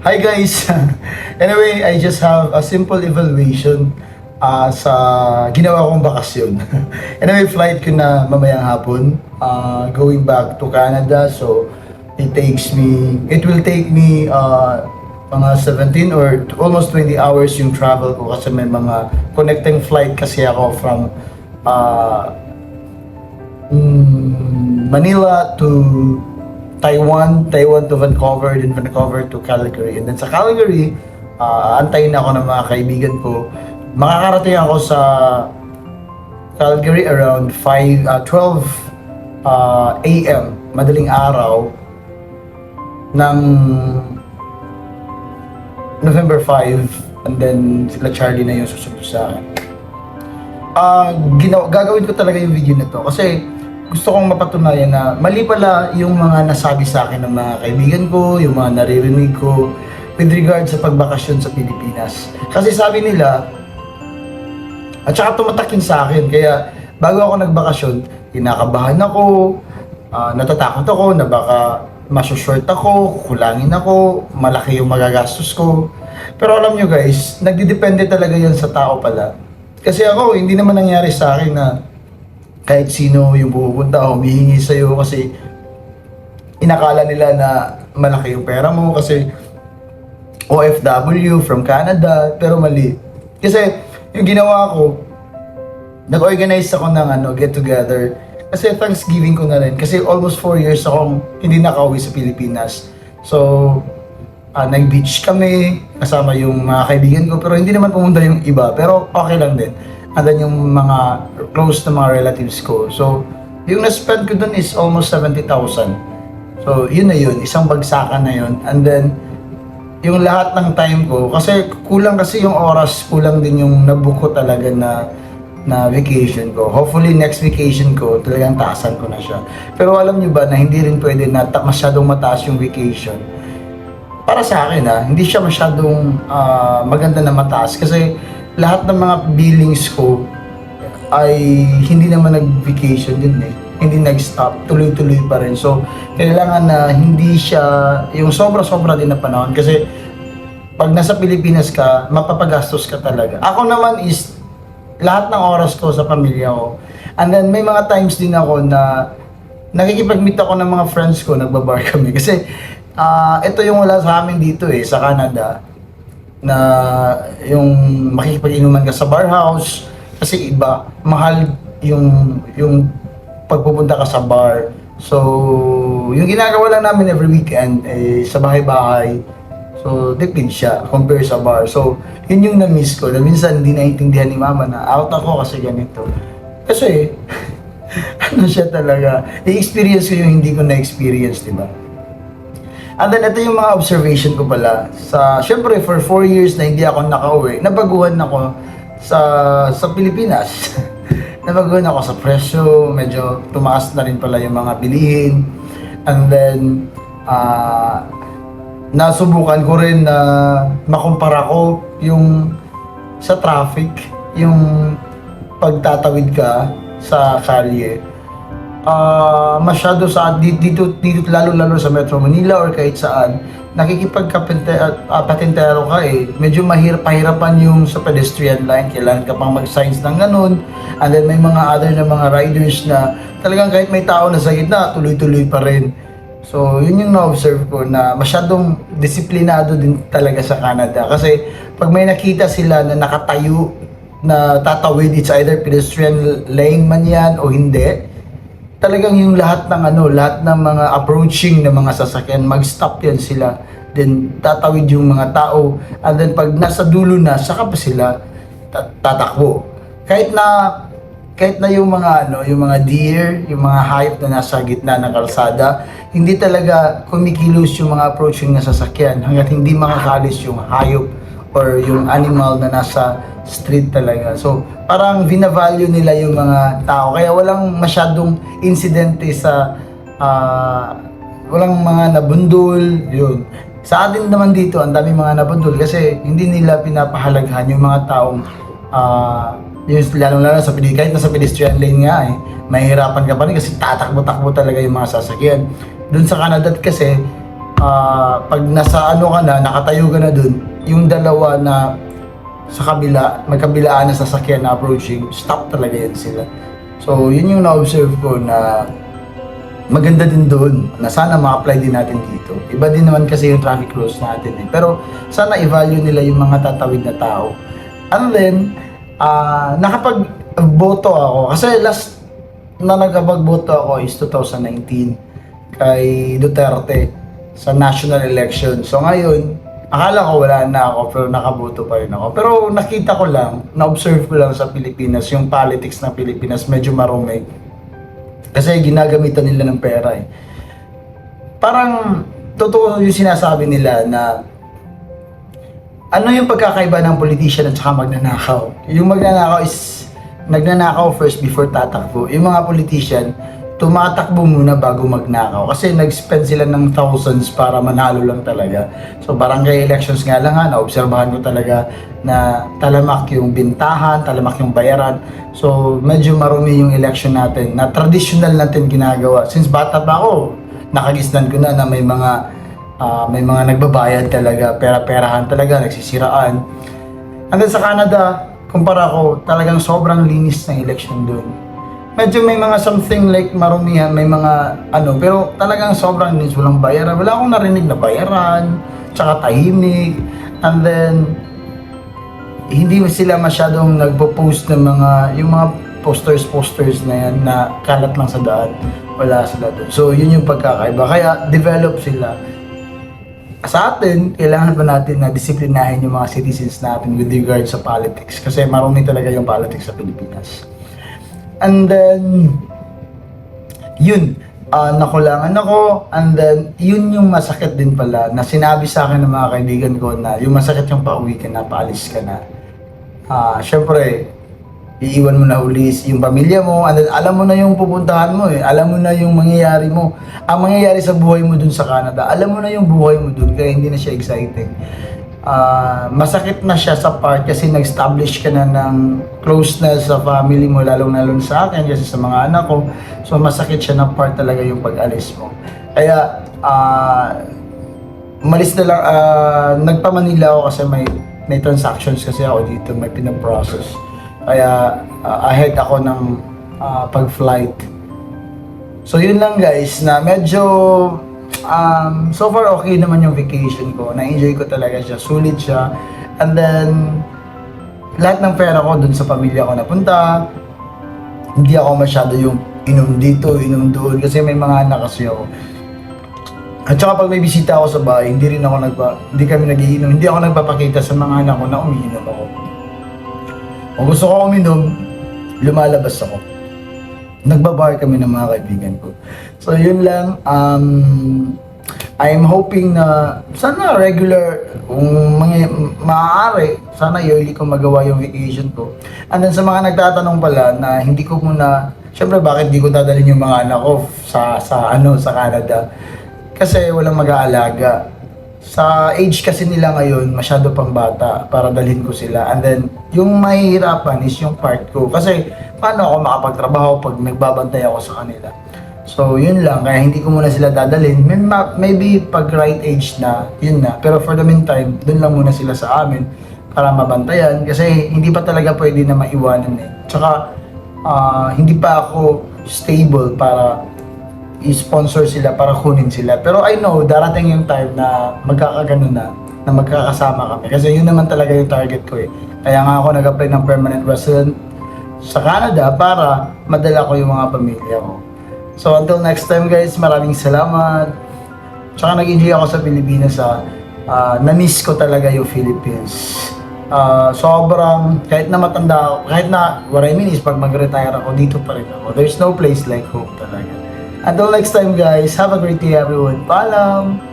Hi guys! anyway, I just have a simple evaluation uh, sa ginawa kong bakasyon. anyway, flight ko na mamayang hapon uh, going back to Canada. So, it takes me, it will take me uh, mga 17 or almost 20 hours yung travel ko kasi may mga connecting flight kasi ako from uh, Manila to Taiwan, Taiwan to Vancouver, then Vancouver to Calgary. And then sa Calgary, uh, antayin ako ng mga kaibigan ko. Makakarating ako sa Calgary around 5, uh, 12 uh, a.m. madaling araw ng November 5 and then sila Charlie na yung susunod sa akin. Ah, ginaw gagawin ko talaga yung video na to kasi gusto kong mapatunayan na mali pala yung mga nasabi sa akin ng mga kaibigan ko, yung mga naririnig ko with regard sa pagbakasyon sa Pilipinas. Kasi sabi nila, at saka tumatak yun sa akin, kaya bago ako nagbakasyon, kinakabahan ako, ah, natatakot ako na baka masusshort ako, kukulangin ako, malaki yung magagastos ko. Pero alam nyo guys, nagdidepende talaga yan sa tao pala. Kasi ako, hindi naman nangyari sa akin na kahit sino yung pupunta, humihingi sa'yo kasi inakala nila na malaki yung pera mo kasi OFW from Canada, pero mali. Kasi yung ginawa ko, nag-organize ako ng ano, get together. Kasi Thanksgiving ko na rin. Kasi almost 4 years akong hindi nakauwi sa Pilipinas. So, ah, nag-beach kami, kasama yung mga kaibigan ko, pero hindi naman pumunta yung iba, pero okay lang din. Andan yung mga close na mga relatives ko. So, yung na-spend ko dun is almost 70,000. So, yun na yun, isang bagsakan na yun. And then, yung lahat ng time ko, kasi kulang kasi yung oras, kulang din yung nabuko talaga na na vacation ko. Hopefully next vacation ko, talagang taasan ko na siya. Pero alam nyo ba na hindi rin pwede na ta- masyadong mataas yung vacation. Para sa akin ha, hindi siya masyadong ah, maganda na mataas kasi lahat ng mga billings ko ay hindi naman nag-vacation din eh. Hindi nag-stop, tuloy-tuloy pa rin. So, kailangan na hindi siya, yung sobra-sobra din na panahon kasi pag nasa Pilipinas ka, mapapagastos ka talaga. Ako naman is lahat ng oras ko sa pamilya ko. And then may mga times din ako na nakikipag-meet ako ng mga friends ko, nagbabar kami. Kasi ah ito yung wala sa amin dito eh, sa Canada na yung makikipag-inuman ka sa bar house kasi iba mahal yung yung pagpupunta ka sa bar. So yung ginagawa lang namin every weekend eh, sa bahay-bahay so tipid siya compare sa bar. So yun yung na-miss ko na minsan hindi naintindihan ni mama na out ako kasi ganito. Kasi ano siya talaga i-experience ko yung hindi ko na-experience di ba And then, ito yung mga observation ko pala. Sa, syempre, for 4 years na hindi ako nakauwi, nabaguhan ako sa, sa Pilipinas. nabaguhan ako sa presyo, medyo tumaas na rin pala yung mga bilihin. And then, ah nasubukan ko rin na makumpara ko yung sa traffic, yung pagtatawid ka sa kalye ah masyado sa dito, dito lalo lalo sa Metro Manila or kahit saan nakikipagkapente at uh, patentero ka eh. Medyo mahirap pahirapan yung sa pedestrian line. Kailangan ka pang mag-signs ng ganun. And then may mga other na mga riders na talagang kahit may tao na sa gitna tuloy-tuloy pa rin. So yun yung na-observe ko na masyadong disiplinado din talaga sa Canada. Kasi pag may nakita sila na nakatayo na tatawid it's either pedestrian lane man yan o hindi talagang yung lahat ng ano, lahat ng mga approaching ng mga sasakyan, mag-stop yan sila. Then tatawid yung mga tao. And then pag nasa dulo na, saka pa sila ta- tatakbo. Kahit na kahit na yung mga ano, yung mga deer, yung mga hayop na nasa gitna ng kalsada, hindi talaga kumikilos yung mga approaching na sasakyan hanggat hindi makakalis yung hayop or yung animal na nasa street talaga. So, parang vinavalue nila yung mga tao. Kaya walang masyadong insidente sa ah, walang mga nabundol, yun. Sa atin naman dito, ang dami mga nabundol kasi hindi nila pinapahalagahan yung mga taong ah yung lalo-lalo sa kahit nasa pedestrian lane nga eh, mahihirapan ka pa rin kasi tatakbo-takbo talaga yung mga sasakyan. Doon sa Canada kasi, ah, pag nasa ano ka na, nakatayo ka na dun, yung dalawa na sa kabila, magkabilaan na sasakyan na approaching, stop talaga yan sila. So, yun yung na-observe ko na maganda din doon na sana ma-apply din natin dito. Iba din naman kasi yung traffic rules natin eh. Pero sana i-value nila yung mga tatawid na tao. And then, ah nakapag-boto ako. Kasi last na nagkapag-boto ako is 2019 kay Duterte sa national election. So ngayon, akala ko wala na ako pero nakaboto pa rin ako. Pero nakita ko lang, na-observe ko lang sa Pilipinas, yung politics ng Pilipinas medyo marumi. Kasi ginagamitan nila ng pera eh. Parang totoo yung sinasabi nila na ano yung pagkakaiba ng politician at saka magnanakaw? Yung magnanakaw is nagnanakaw first before tatakbo. Yung mga politician, tumatakbo muna bago magnakaw. Kasi nag-spend sila ng thousands para manalo lang talaga. So barangay elections nga lang ha, naobserbahan ko talaga na talamak yung bintahan, talamak yung bayaran. So medyo marumi yung election natin na traditional natin ginagawa. Since bata pa ako, nakagisnan ko na na may mga ah, may mga nagbabayad talaga, pera-perahan talaga, nagsisiraan. Hanggang sa Canada, kumpara ko, talagang sobrang linis ng election doon. Medyo may mga something like marumihan, may mga ano, pero talagang sobrang linis, walang bayaran. Wala akong narinig na bayaran, tsaka tahimik. And then, hindi sila masyadong nagpo-post ng mga, yung mga posters-posters na yan na kalat lang sa daan. Wala sila doon. So, yun yung pagkakaiba. Kaya, develop sila sa atin, kailangan pa natin na disiplinahin yung mga citizens natin with regard sa politics. Kasi marumi talaga yung politics sa Pilipinas. And then, yun, ah, nakulangan ako. And then, yun yung masakit din pala na sinabi sa akin ng mga kaibigan ko na yung masakit yung pauwi ka na, paalis ka na. Ah, syempre, iiwan mo na uli yung pamilya mo, and then alam mo na yung pupuntahan mo eh, alam mo na yung mangyayari mo. Ang mangyayari sa buhay mo dun sa Canada, alam mo na yung buhay mo dun, kaya hindi na siya exciting. Ah, masakit na siya sa part kasi nag-establish ka na ng closeness sa family mo, lalong lalo sa akin kasi sa mga anak ko. So masakit siya na part talaga yung pag-alis mo. Kaya, ah, umalis na lang, ah, nagpa-Manila ako kasi may may transactions kasi ako dito, may pinaprocess. Kaya ah, ahead ako ng ah, pag-flight. So yun lang guys, na medyo um, so far okay naman yung vacation ko. Na-enjoy ko talaga siya, sulit siya. And then, lahat ng pera ko dun sa pamilya ko napunta. Hindi ako masyado yung inom dito, inom doon. Kasi may mga anak kasi ako. At saka pag may bisita ako sa bahay, hindi rin ako nagpa, hindi kami nagiinom, hindi ako nagpapakita sa mga anak ko na umiinom ako. Kung gusto ko uminom, lumalabas ako. Nagbabar kami ng mga kaibigan ko. So yun lang, um, I'm hoping na sana regular, kung mga, maaari, sana yearly ko magawa yung vacation ko. And then sa mga nagtatanong pala na hindi ko muna, syempre bakit hindi ko dadalhin yung mga anak ko sa, sa, ano, sa Canada? Kasi walang mag-aalaga. Sa age kasi nila ngayon, masyado pang bata para dalhin ko sila. And then, yung mahihirapan is yung part ko. Kasi, paano ako makapagtrabaho pag nagbabantay ako sa kanila? So, yun lang. Kaya hindi ko muna sila dadalhin. May, ma- maybe pag right age na, yun na. Pero for the meantime, dun lang muna sila sa amin para mabantayan. Kasi hindi pa talaga pwede na maiwanan eh. Tsaka, ah, hindi pa ako stable para i-sponsor sila para kunin sila. Pero I know, darating yung time na magkakagano na, na magkakasama kami. Kasi yun naman talaga yung target ko eh. Kaya nga ako nag-apply ng permanent resident sa Canada para madala ko yung mga pamilya ko. So until next time guys, maraming salamat. Tsaka nag-enjoy ako sa Pilipinas sa na-miss ko talaga yung Philippines. Ah, sobrang, kahit na matanda ako, kahit na, what I mean is pag mag-retire ako, dito pa rin ako. There's no place like home talaga. Until next time guys, have a great day everyone. Paalam!